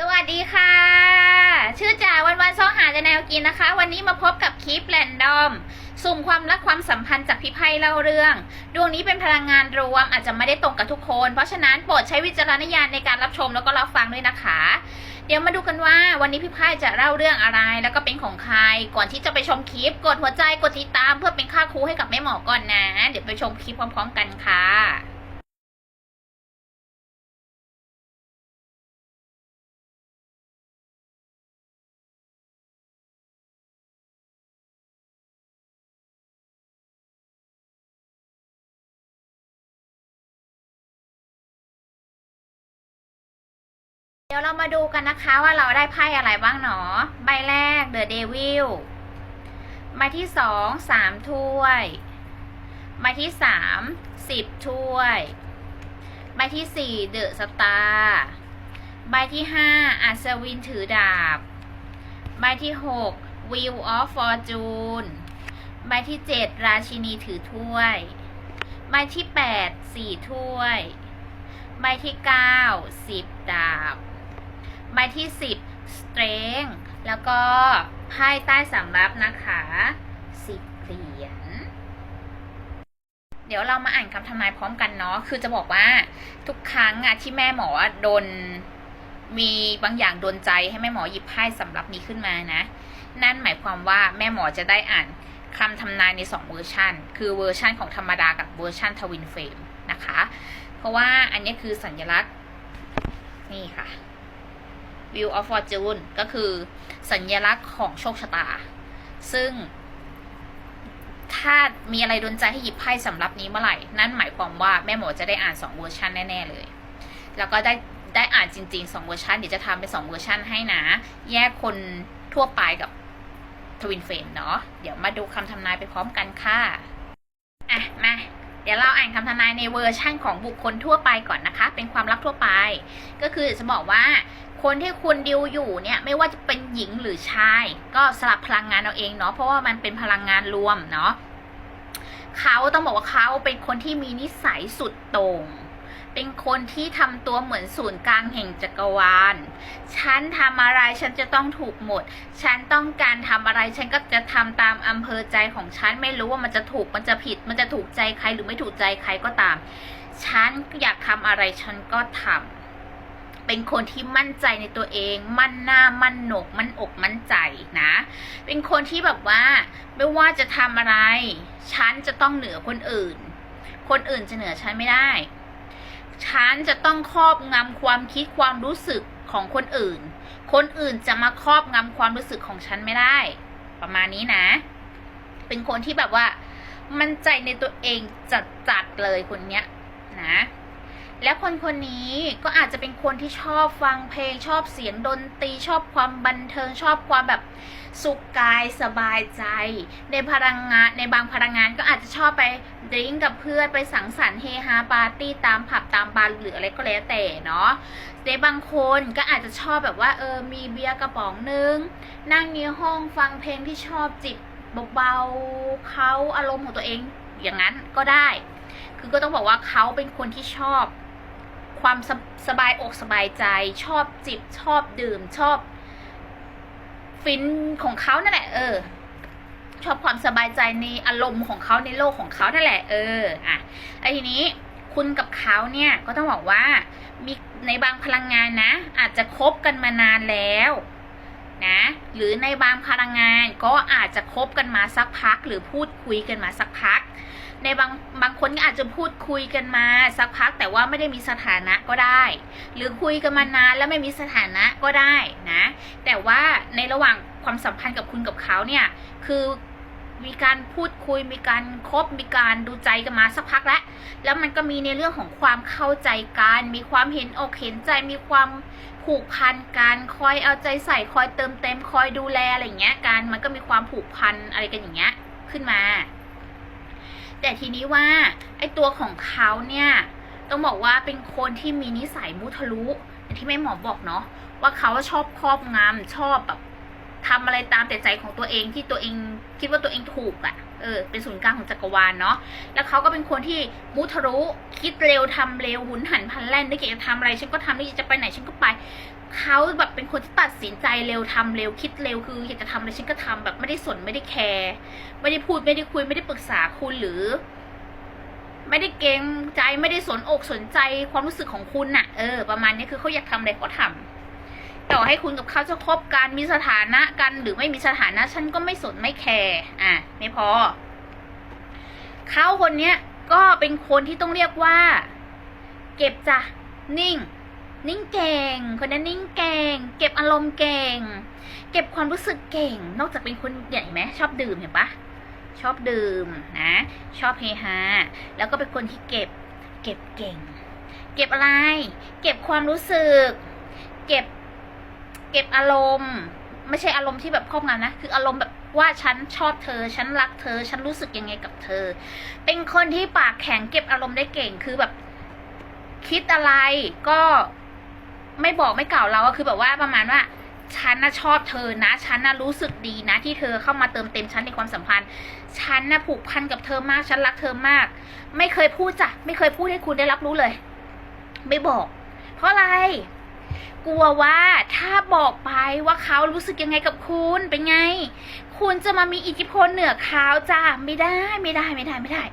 สวัสดีค่ะ ชื่อจ่าวันวันซ่องหาจะแนวกินนะคะ วันนี้มาพบกับคลิปแรนดอม สุ่มความรักความสัมพันธ์จากพี่ไพ่เล่าเรื่อง ดวงนี้เป็นพลังงานรวมอาจจะไม่ได้ตรงกับทุกคน เพราะฉะนั้นโปรดใช้วิจารณญาณในการรับชมแล้วก็รับฟังด้วยนะคะ เดี๋ยวมาดูกันว่าวันนี้พี่ไพ่จะเล่าเรื่องอะไร แล้วก็เป็นของใคร ก่อนที่จะไปชมคลิป กดหัวใจกดติดตาม เพื่อเป็นค่าครูให้กับแม่หมอก่อนนะ เดี๋ยวไปชมคลิปพร้อม ๆ กันค่ะ ดี๋ยวเรามาดูกันนะคะว่าเราได้ไพ่อะไรบ้างหนอ ใบแรก The Devil ใบที่สองสามถ้วยใบที่สามสิบถ้วยใบที่สี่ The Star ใบที่ห้าอัศวินถือดาบ ใบที่หก Wheel of Fortune ใบที่เจ็ดราชินีถือถ้วย ใบที่แปดสี่ถ้วย ใบที่เก้าสิบดาบ ใบที่ 10 strength แล้วก็ไพ่ใต้สำรับนะคะ10เหรียญเดี๋ยวเรามาอ่านคำทำนายพร้อมกันเนาะ คือจะบอกว่าทุกครั้งอะที่แม่หมอโดนมีบางอย่างโดนใจให้แม่หมอหยิบไพ่สำรับนี้ขึ้นมานะ นั่นหมายความว่าแม่หมอจะได้อ่านคำทำนายใน 2 เวอร์ชันคือเวอร์ชันของธรรมดากับเวอร์ชันทวินเฟรมนะคะ เพราะว่าอันนี้คือสัญลักษณ์นี่ค่ะ View of Fortune ก็คือสัญลักษณ์ของโชคชะตา ซึ่ง ถ้ามีอะไรดนใจให้หยิบไพ่สำรับนี้เมื่อไหร่ นั่นหมายความว่าแม่หมอจะได้อ่าน2เวอร์ชันแน่ ๆ เลย แล้วก็ได้ได้อ่านจริงๆ2เวอร์ชันเดี๋ยวจะทำเป็น2เวอร์ชันให้นะ แยกคนทั่วไปกับทวินเฟนเนาะเดี๋ยวมาดูคำทำนายไปพร้อมกันค่ะอะมาเดี๋ยวเราอ่านคำทำนายในเวอร์ชั่นของบุคคลทั่วไปก่อนนะคะ เป็นความลับทั่วไป ก็คือจะบอกว่า คนที่คุณดิวอยู่เนี่ยไม่ว่าจะเป็นหญิงหรือชาย ก็สลับพลังงานเอาเองเนาะเพราะว่ามันเป็นพลังงานรวมเนาะเขาต้องบอกว่าเขาเป็นคนที่มีนิสัยสุดโต่งเป็นคนที่ทำตัวเหมือนศูนย์กลางแห่งจักรวาล ฉันทำอะไรฉันจะต้องถูกหมด ฉันต้องการทำอะไรฉันก็จะทำตามอำเภอใจของฉัน ไม่รู้ว่ามันจะถูกมันจะผิด มันจะถูกใจใครหรือไม่ถูกใจใครก็ตาม ฉันอยากทำอะไรฉันก็ทำ เป็นคนที่มั่นใจในตัวเอง มั่นหน้า มั่นหนก มั่นอก มั่นใจนะ เป็นคนที่แบบว่า ไม่ว่าจะทำอะไร ฉันจะต้องเหนือคนอื่น คนอื่นจะเหนือฉันไม่ได้ ฉันจะต้องครอบงำความคิดความรู้สึกของคนอื่น คนอื่นจะมาครอบงำความรู้สึกของฉันไม่ได้ ประมาณนี้นะ เป็นคนที่แบบว่า มั่นใจในตัวเองจัดๆเลยคนเนี้ยนะ และคนคนนี้ก็อาจจะเป็นคนที่ชอบฟังเพลงชอบเสียงดนตรีชอบความบันเทิงชอบความแบบสุขกายสบายใจ ในพลังงานในบางพลังงานก็อาจจะชอบไปดิ้งกับเพื่อนไปสังสรรค์เฮฮาปาร์ตี้ตามผับตามบาร์หรืออะไรก็แล้วแต่เนาะในบางคนก็อาจจะชอบแบบว่าเออมีเบียร์กระป๋องนึง นั่งในห้องฟังเพลงที่ชอบจิบเบาๆเขาอารมณ์ของตัวเองอย่างนั้นก็ได้ คือก็ต้องบอกว่าเขาเป็นคนที่ชอบ ความสบสบายอกสบายใจ ชอบจิบชอบดื่มชอบ ฟินของเขานั่นแหละเออ ชอบความสบายใจในอารมณ์ของเขาในโลกของเขานั่นแหละ เอออะไอ้ทีนี้คุณกับเขาเนี่ยก็ต้องบอกว่ามีในบางพลังงานนะ อาจจะคบกันมานานแล้วนะหรือในบางพลังงานก็อาจจะคบกันมาสักพัก หรือพูดคุยกันมาสักพัก ในบางบางคนก็อาจจะพูดคุยกันมาสักพักแต่ว่าไม่ได้มีสถานะก็ได้ หรือคุยกันมานานแล้วไม่มีสถานะก็ได้นะ แต่ว่าในระหว่างความสัมพันธ์กับคุณกับเขาเนี่ยคือมีการพูดคุยมีการคบมีการดูใจกันมาสักพักแล้วแล้วมันก็มีในเรื่องของความเข้าใจกันมีความเห็นอกเห็นใจมีความผูกพันกันคอยเอาใจใส่คอยเติมเต็มคอยดูแลอะไรอย่างเงี้ยกันมันก็มีความผูกพันอะไรกันอย่างเงี้ยขึ้นมา แต่ทีนี้ว่าไอ้ตัวของเขาเนี่ยต้องบอกว่าเป็นคนที่มีนิสัยมุทะลุที่แม่หมอบอกเนาะว่าเขาชอบครอบงำชอบแบบ ทำอะไรตามแต่ใจของตัวเองที่ตัวเองคิดว่าตัวเองถูกอะ่ะ เออ เป็นศูนย์กลางของจักรวาลเนาะ แล้วเขาก็เป็นคนที่มุทะรุคิดเร็วทำเร็วหุนหันพลันแล่นนึกอยากจะทำอะไรฉันก็ทำนึกอยากจะไปไหนฉันก็ไป เขาแบบเป็นคนที่ตัดสินใจเร็วทำเร็วคิดเร็วคืออยากจะทำอะไรฉันก็ทำแบบไม่ได้สนไม่ได้แคร์ไม่ได้พูดไม่ได้คุยไม่ได้ปรึกษาคุณหรือไม่ได้เกรงใจไม่ได้สนอกสนใจความรู้สึกของคุณน่ะ เออ ประมาณนี้คือเขาอยากทำอะไรเขาทำ ต่อให้คุณกับเขาจะคบกันมีสถานะกัน หรือไม่มีสถานะฉันก็ไม่สนไม่แคร์อะไม่พอเขาคนเนี้ยก็เป็นคนที่ต้องเรียกว่า เก็บจ้ะนิ่ง นิ่งเก่ง คนนั้นนิ่งเก่ง เก็บอารมณ์เก่ง เก็บความรู้สึกเก่ง นอกจากเป็นคนใหญ่ไหมชอบดื่มเห็นปะชอบดื่มนะ ชอบเฮฮาแล้วก็เป็นคนที่เก็บ เก็บเก่ง เก็บอะไร เก็บความรู้สึก เก็บ เก็บอารมณ์ ไม่ใช่อารมณ์ที่แบบครอบงำนะ คืออารมณ์แบบว่าฉันชอบเธอ ฉันรักเธอ ฉันรู้สึกยังไงกับเธอ เป็นคนที่ปากแข็งเก็บอารมณ์ได้เก่ง คือแบบ คิดอะไรก็ไม่บอกไม่กล่าวเราก็คือแบบว่าประมาณว่าฉันน่ะชอบเธอนะ ฉันน่ะรู้สึกดีนะ ที่เธอเข้ามาเติมเต็มฉันในความสัมพันธ์ ฉันน่ะผูกพันกับเธอมาก ฉันรักเธอมาก ไม่เคยพูดจ้ะ ไม่เคยพูดให้คุณได้รับรู้เลย ไม่บอก เพราะอะไร กลัวว่าถ้าบอกไปว่าเขารู้สึกยังไงกับคุณเป็นไง คุณจะมามีอิทธิพลเหนือเขาจ้าไม่ได้ไม่ได้ไม่ได้ไม่ได้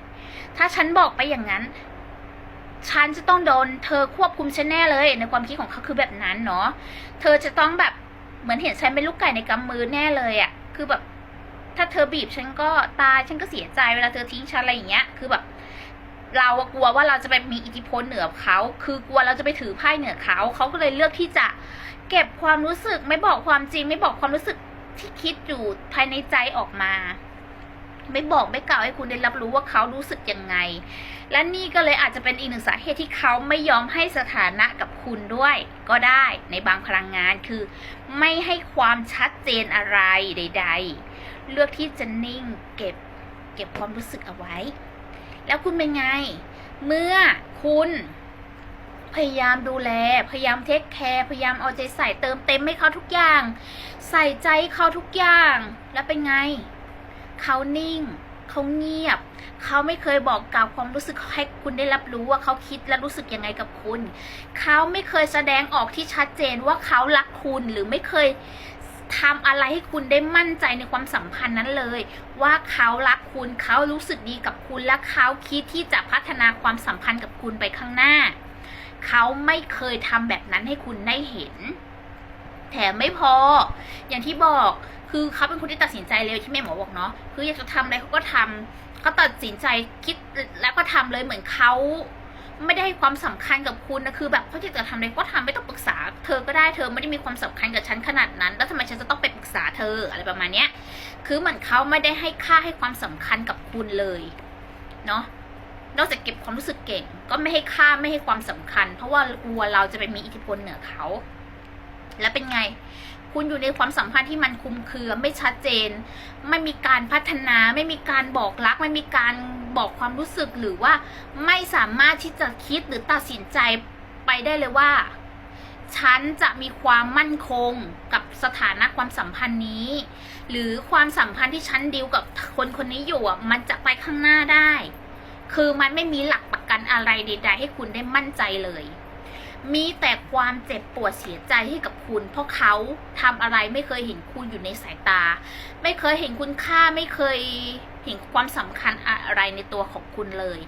ถ้าฉันบอกไปอย่างนั้น ฉันจะต้องโดน เธอควบคุมฉันแน่เลย ในความคิดของเขาคือแบบนั้นเนาะเธอจะต้องแบบเหมือนเห็นฉันเป็นลูกไก่ในกำมือแน่เลยอะ่ะ คือแบบ ถ้าเธอบีบฉันก็ตายฉันก็เสียใจเวลาเธอทิ้งฉันอะไรอย่างเงี้ย คือแบบ เรากลัวว่าเราจะไปมีอิทธิพลเหนือเขา คือกลัวเราจะไปถือไพ่เหนือเขา เขาก็เลยเลือกที่จะเก็บความรู้สึกไม่บอกความจริง ไม่บอกความรู้สึกที่คิดอยู่ภายในใจออกมา ไม่บอกไม่กล่าวให้คุณได้รับรู้ว่าเขารู้สึกยังไง และนี่ก็เลยอาจจะเป็นอีกหนึ่งสาเหตุที่เขาไม่ยอมให้สถานะกับคุณด้วย ก็ได้ในบางพลังงานคือ ไม่ให้ความชัดเจนอะไรใด ๆ เลือกที่จะนิ่งเก็บเก็บความรู้สึกเอาไว้ แล้วคุณเป็นไง เมื่อคุณพยายามดูแล พยายามเทคแคร์ พยายามเอาใจใส่เติมเต็มให้เขาทุกอย่าง ใส่ใจเขาทุกอย่าง แล้วเป็นไง เขานิ่ง เขาเงียบ เขาไม่เคยบอกกล่าวความรู้สึกให้คุณได้รับรู้ว่าเขาคิดและรู้สึกยังไงกับคุณ เขาไม่เคยแสดงออกที่ชัดเจนว่าเขารักคุณหรือไม่เคย ทำอะไรให้คุณได้มั่นใจในความสัมพันธ์นั้นเลย ว่าเขารักคุณเขารู้สึกดีกับคุณและเขาคิดที่จะพัฒนาความสัมพันธ์กับคุณไปข้างหน้า เขาไม่เคยทำแบบนั้นให้คุณได้เห็น แถมไม่พอ อย่างที่บอกคือเขาเป็นคนที่ตัดสินใจเร็วที่แม่หมอบอกเนาะคืออยากจะทำอะไรเขาก็ทำเขาตัดสินใจคิดแล้วก็ทำเลยเหมือนเขาไม่ได้ให้ความสำคัญกับคุณนะคือ แบบเขาอยากจะทำอะไรก็ทำไม่ต้อง ปรึกษาเธอก็ได้เธอไม่ได้มีความสำคัญกับฉันขนาดนั้น แล้วทำไมฉันจะต้องไปปรึกษาเธออะไรประมาณเนี้ย คือเหมือนเขาไม่ได้ให้ค่าให้ความสำคัญกับคุณเลยเนาะนอกจากเก็บความรู้สึกเก่ง ก็ไม่ให้ค่าไม่ให้ความสำคัญ เพราะว่ากลัวเราจะไปมีอิทธิพลเหนือเขา แล้วเป็นไง คุณอยู่ในความสัมพันธ์ที่มันคุมเครือไม่ชัดเจน ไม่มีการพัฒนา ไม่มีการบอกรัก ไม่มีการบอกความรู้สึกหรือว่าไม่สามารถที่จะคิดหรือตัดสินใจไปได้เลยว่า ฉันจะมีความมั่นคงกับสถานะความสัมพันธ์นี้ หรือความสัมพันธ์ที่ฉันดีลกับคนคนนี้อยู่อะมันจะไปข้างหน้าได้ คือมันไม่มีหลักประกันอะไรใดๆให้คุณได้มั่นใจเลย มีแต่ความเจ็บปวดเสียใจให้กับคุณ เพราะเขาทำอะไรไม่เคยเห็นคุณอยู่ในสายตา ไม่เคยเห็นคุณค่าไม่เคย เห็นความสำคัญอะไรในตัวของคุณเลย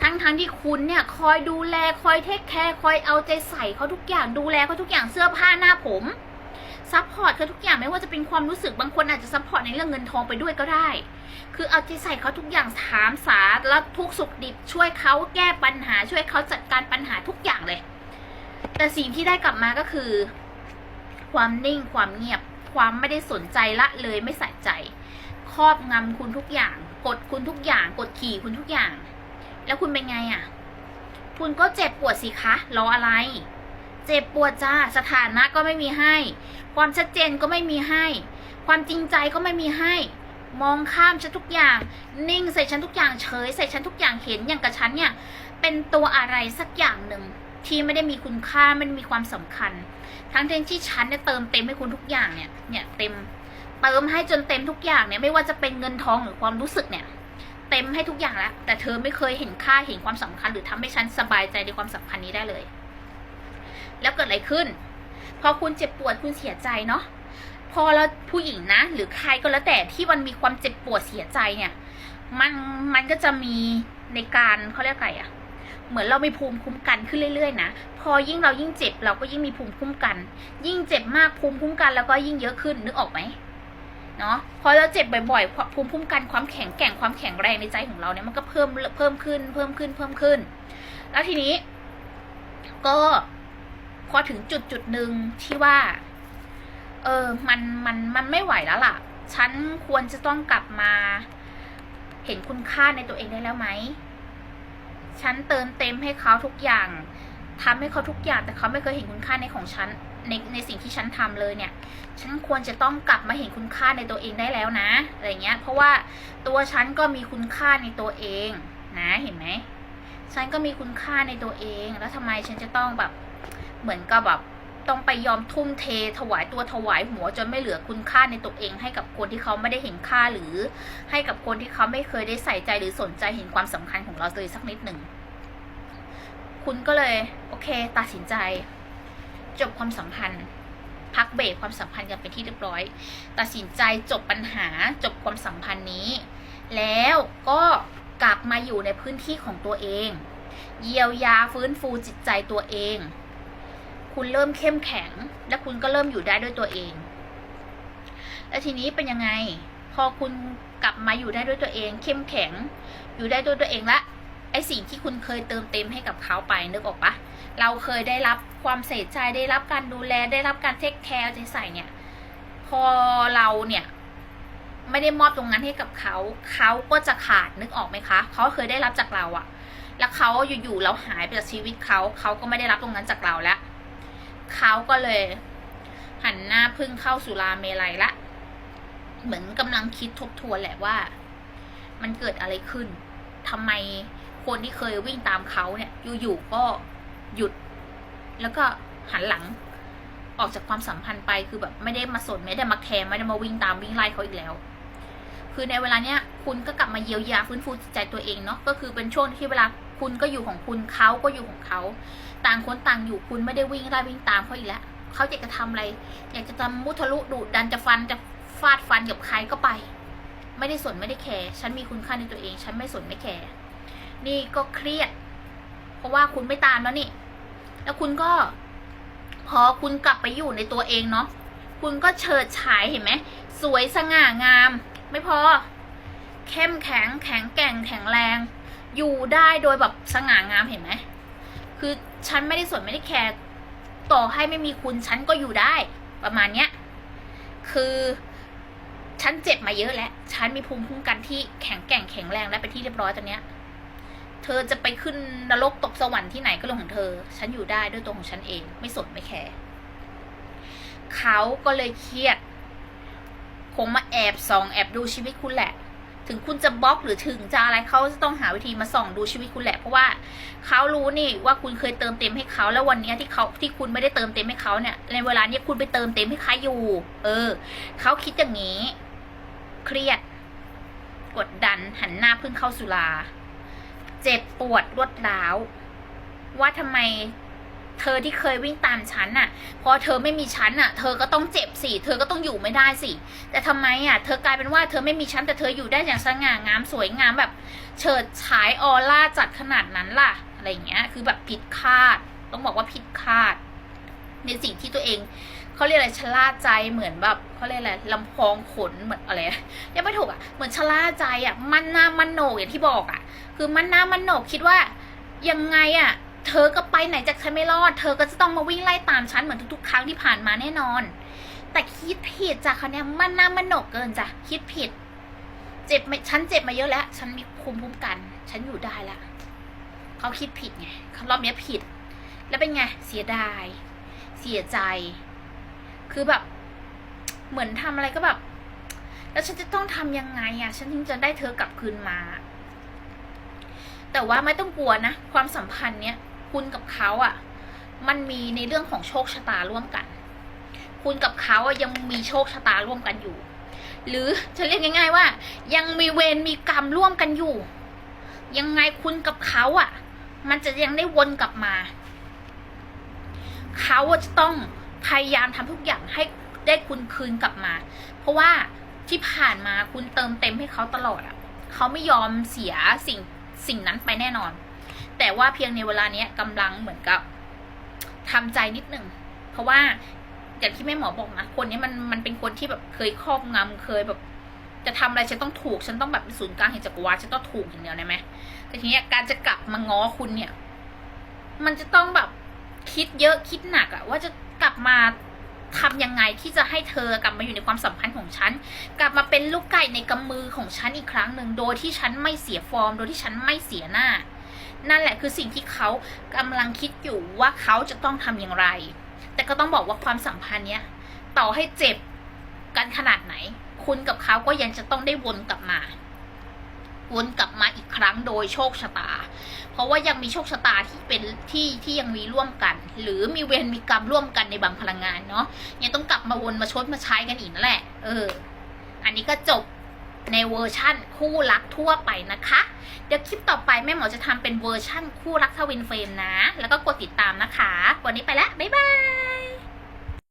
ทั้งๆทที่คุณเนี่ยคอยดูแลคอยเทคแคร์คอยเอาใจใส่เขาทุกอย่างดูแลเขาทุกอย่างเสื้อผ้าหน้าผมซัพพอร์ตเขาทุกอย่างไม่ว่าจะเป็นความรู้สึกบางคนอาจจะซัพพอร์ตในเรื่องเงินทองไปด้วยก็ได้ คือเอาใจใส่เขาทุกอย่างถามสาแล้วทุกสุขดิบช่วยเขาแก้ปัญหาช่วยเขาจัดการปัญหาทุกอย่างเลย แต่สิ่งที่ได้กลับมาก็คือ ความนิ่งความเงียบ ความไม่ได้สนใจละเลยไม่ใส่ใจ ครอบงำคุณทุกอย่าง กดคุณทุกอย่าง กดขี่คุณทุกอย่าง แล้วคุณเป็นไงอะ่ะ คุณก็เจ็บปวดสิคะรออะไร เจ็บปวดจ้าสถานะก็ไม่มีให้ ความชัดเจนก็ไม่มีให้ ความจริงใจก็ไม่มีให้ มองข้ามฉันทุกอย่าง นิ่งใส่ฉันทุกอย่างเฉยใส่ฉันทุกอย่างเห็นอย่างกับฉันเนี่ยเป็นตัวอะไรสักอย่างหนึ่งที่ไม่ได้มีคุณค่าไม่ได้มีความสำคัญ ทั้งที่ที่ฉันเนี่ยเติมเต็มให้คุณทุกอย่างเนี่ยเนี่ยเต็ม เติมให้จนเต็มทุกอย่างเนี่ยไม่ว่าจะเป็นเงินทองหรือความรู้สึกเนี่ย เต็มให้ทุกอย่างแล้ว แต่เธอไม่เคยเห็นค่าเห็นความสำคัญ หรือทำให้ฉันสบายใจในความสัมพันธ์นี้ได้เลย แล้วเกิดอะไรขึ้น พอคุณเจ็บปวดคุณเสียใจเนาะพอแล้วผู้หญิงนะ หรือใครก็แล้วแต่ที่มันมีความเจ็บปวดเสียใจเนี่ย มันมันก็จะมีในการเขาเรียกอะไรอะเหมือนเรามีภูมิคุ้มกันขึ้นเรื่อยๆนะพอยิ่งเรายิ่งเจ็บเราก็ยิ่งมีภูมิคุ้มกัน ยิ่งเจ็บมากภูมิคุ้มกัน แล้วก็ยิ่งเยอะขึ้นนึกออกไหม เนาะพอเราเจ็บบ่อยๆภูมิคุ้มกันความแข็งแกร่งความแข็งแรงในใจของเราเนี่ยมันก็เพิ่มเพิ่มขึ้น เพิ่มขึ้นเพิ่มขึ้น แล้วทีนี้ ก็พอถึงจุดจุดหนึ่งที่ว่า เออมันมันมันไม่ไหวแล้วล่ะ ฉันควรจะต้องกลับมา เห็นคุณค่าในตัวเองได้แล้วไหมฉันเติมเต็มให้เขาทุกอย่างทำให้เขาทุกอย่าง แต่เขาไม่เคยเห็นคุณค่าในของฉัน ในในสิ่งที่ฉันทำเลยเนี่ย ฉันควรจะต้องกลับมาเห็นคุณค่าในตัวเองได้แล้วนะอะไรเงี้ย เพราะว่าตัวฉันก็มีคุณค่าในตัวเองนะเห็นไหมฉันก็มีคุณค่าในตัวเอง แล้วทำไมฉันจะต้องแบบเหมือนกับแบบต้องไปยอมทุ่มเทถวายตัวถวายหัวจนไม่เหลือคุณค่าในตัวเอง ให้กับคนที่เขาไม่ได้เห็นค่าหรือ ให้กับคนที่เขาไม่เคยได้ใส่ใจหรือสนใจเห็นความสำคัญของเราเลยสักนิดหนึ่งคุณก็เลย โอเค ตัดสินใจ จบความสัมพันธ์ พักเบรกความสัมพันธ์กันเป็นที่เรียบร้อย ตัดสินใจจบปัญหาจบความสัมพันธ์นี้ แล้วก็กลับมาอยู่ในพื้นที่ของตัวเอง เยียวยาฟื้นฟูจิตใจตัวเอง คุณเริ่มเข้มแข็ง และคุณก็เริ่มอยู่ได้ด้วยตัวเอง แล้วทีนี้เป็นยังไง พอคุณกลับมาอยู่ได้ด้วยตัวเอง เข้มแข็ง อยู่ได้ด้วยตัวเองละไอสิ่งที่คุณเคยเติมเต็มให้กับเขาไปนึกออกปะ เราเคยได้รับความใส่ใจได้รับการดูแลได้รับการเทคแคร์ใจใส่เนี่ย พอเราเนี่ยไม่ได้มอบตรงนั้นให้กับเขา เขาก็จะขาดนึกออกไหมคะ เขาเคยได้รับจากเราอะแล้วเขาอยู่ๆเราหายไปจากชีวิตเขา เขาก็ไม่ได้รับตรงนั้นจากเราแล้วเขาก็เลย หันหน้าพึ่งเข้าสุราเมลัยละ เหมือนกำลังคิดทบทวนแหละว่า มันเกิดอะไรขึ้นทำไมคนที่เคยวิ่งตามเขาเนี่ย อยู่ๆก็ หยุด แล้วก็หันหลัง ออกจากความสัมพันธ์ไปคือแบบไม่ได้มาสนไม่ได้มาแคร์ไม่ได้มาวิ่งตามวิ่งไล่เขาอีกแล้ว คือในเวลาเนี้ย คุณก็กลับมาเยียวยาฟื้นฟูจิตใจตัวเองเนาะก็คือเป็นช่วงที่เวลาคุณก็อยู่ของคุณเขาก็อยู่ของเขาต่างคนต่างอยู่คุณไม่ได้วิ่งไล่วิ่งตามเขาอีกแล้วเขาอยากจะทำอะไร อยากจะทำมุทะลุดุดันจะฟันจะฟาดฟันกับใครก็ไป ไม่ได้สนไม่ได้แคร์ฉันมีคุณค่าในตัวเอง ฉันไม่สนไม่แคร์นี่ก็เครียด เพราะว่าคุณไม่ตามแล้วนี่ แล้วคุณก็ พอคุณกลับไปอยู่ในตัวเองเนาะคุณก็เฉิดฉายเห็นไหมสวยสง่างาม ไม่พอ เข้มแข็งแข็งแกร่งแข็งแรง อยู่ได้โดยแบบสง่างามเห็นไหมคือฉันไม่ได้สนไม่ได้แคร์ต่อให้ไม่มีคุณฉันก็อยู่ได้ ประมาณเนี้ยคือฉันเจ็บมาเยอะแล้ว ฉันมีภูมิคุ้มกันที่แข็งแกร่งแข็งแรงและเป็นที่เรียบร้อยตอนเนี้ย ธอจะไปขึ้นนรกตกสวรรค์ที่ไหนก็เรื่องของเธอ ฉันอยู่ได้ด้วยตัวของฉันเอง ไม่สนไม่แคร์เขาก็เลยเครียด คงมาแอบส่องแอบดูชีวิตคุณแหละ ถึงคุณจะบล็อกหรือถึงจะอะไรเขาจะต้องหาวิธีมาส่องดูชีวิตคุณแหละ เพราะว่าเขารู้นี่ว่าคุณเคยเติมเต็มให้เขาแล้ววันนี้ที่เขาที่คุณไม่ได้เติมเต็มให้เขาเนี่ย ในเวลานี้คุณไปเติมเต็มให้เขาอยู่ เออเขาคิดอย่างนี้ เครียด กดดันหันหน้าพึ่งเข้าสุรา เจ็บปวดรวดร้าว ว่าทำไมเธอที่เคยวิ่งตามฉันน่ะ พอเธอไม่มีฉันน่ะ เธอก็ต้องเจ็บสิ เธอก็ต้องอยู่ไม่ได้สิ แต่ทำไมอะ เธอกลายเป็นว่าเธอไม่มีฉันแต่เธออยู่ได้อย่างสง่างามสวยงามแบบ เฉิดฉายออร่าจัดขนาดนั้นล่ะ อะไรอย่างเงี้ย คือแบบผิดคาด ต้องบอกว่าผิดคาด ในสิ่งที่ตัวเอง เขาเรียกอะไรชะล่าใจเหมือนแบบเขาเรียกอะไรลำพองขนเหมือนอะไรยังไม่ถูกอะเหมือนชะล่าใจอะมันหน้ามันโหนกอย่างที่บอกอะ คือมันหน้ามันโหนกคิดว่ายังไงอะ เธอก็ไปไหนจากฉันไม่รอด เธอก็จะต้องมาวิ่งไล่ตามฉันเหมือนทุกๆ ครั้งที่ผ่านมาแน่นอน แต่คิดผิดจ้ะคันนี้ยมันหน้ามันโหนกเกินจ้ะคิดผิด เจ็บไม่ฉันเจ็บมาเยอะแล้ว ฉันมีภูมิคุ้มกัน ฉันอยู่ได้ละเขาคิดผิดไงเขารอบเนี้ยผิด แล้วเป็นไงเสียดาย เสียใจ คือแบบ เหมือนทำอะไรก็แบบ แล้วฉันจะต้องทำยังไงอะ ฉันถึงจะได้เธอกลับคืนมา แต่ว่าไม่ต้องกลัวนะ ความสัมพันธ์เนี้ยคุณกับเขาอะ มันมีในเรื่องของโชคชะตาร่วมกัน คุณกับเขาอะยังมีโชคชะตาร่วมกันอยู่ หรือจะเรียกง่าย ๆ ว่า ยังมีเวรมีกรรมร่วมกันอยู่ ยังไงคุณกับเขาอะ่ะ มันจะยังได้วนกลับมา เขาจะต้อง พยายามทำทุกอย่างให้ได้คุณคืนกลับมา เพราะว่าที่ผ่านมาคุณเติมเต็มให้เขาตลอดอะ่ะเขาไม่ยอมเสียสิ่งสิ่งนั้นไปแน่นอน แต่ว่าเพียงในเวลาเนี้ยกำลังเหมือนกับทำใจนิดนึงเพราะว่าอย่างที่แม่หมอบอกนะคนนี้มันมันเป็นคนที่แบบเคยครอบงำเคยแบบ จะทำอะไรฉันต้องถูก ฉันต้องแบบเป็นศูนย์กลางแห่งจักรวาลฉันต้องถูกอย่างเดียวได้ไหมแต่ทีเนี้ยการจะกลับมาง้อคุณเนี่ย มันจะต้องแบบคิดเยอะคิดหนักอะว่าจะ กลับมาทำยังไงที่จะให้เธอกลับมาอยู่ในความสัมพันธ์ของฉัน กลับมาเป็นลูกไก่ในกำมือของฉันอีกครั้งหนึ่งโดยที่ฉันไม่เสียฟอร์ม โดยที่ฉันไม่เสียหน้า นั่นแหละคือสิ่งที่เขากำลังคิดอยู่ว่าเขาจะต้องทำอย่างไร แต่ก็ต้องบอกว่าความสัมพันธ์เนี้ยต่อให้เจ็บกันขนาดไหน คุณกับเขาก็ยังจะต้องได้วนกลับมา วนกลับมาอีกครั้งโดยโชคชะตา เพราะว่ายังมีโชคชะตาที่เป็นที่ที่ยังมีร่วมกัน หรือมีเวรมีกรรมร่วมกันในบางพลังงานเนาะยังต้องกลับมาวนมาชดมาใช้กันอีกนั่นแหละ เออ อันนี้ก็จบในเวอร์ชั่นคู่รักทั่วไปนะคะ เดี๋ยวคลิปต่อไปแม่หมอจะทำเป็นเวอร์ชั่นคู่รักทวินเฟรมนะ แล้วก็กดติดตามนะคะ วันนี้ไปแล้ว บ๊ายบาย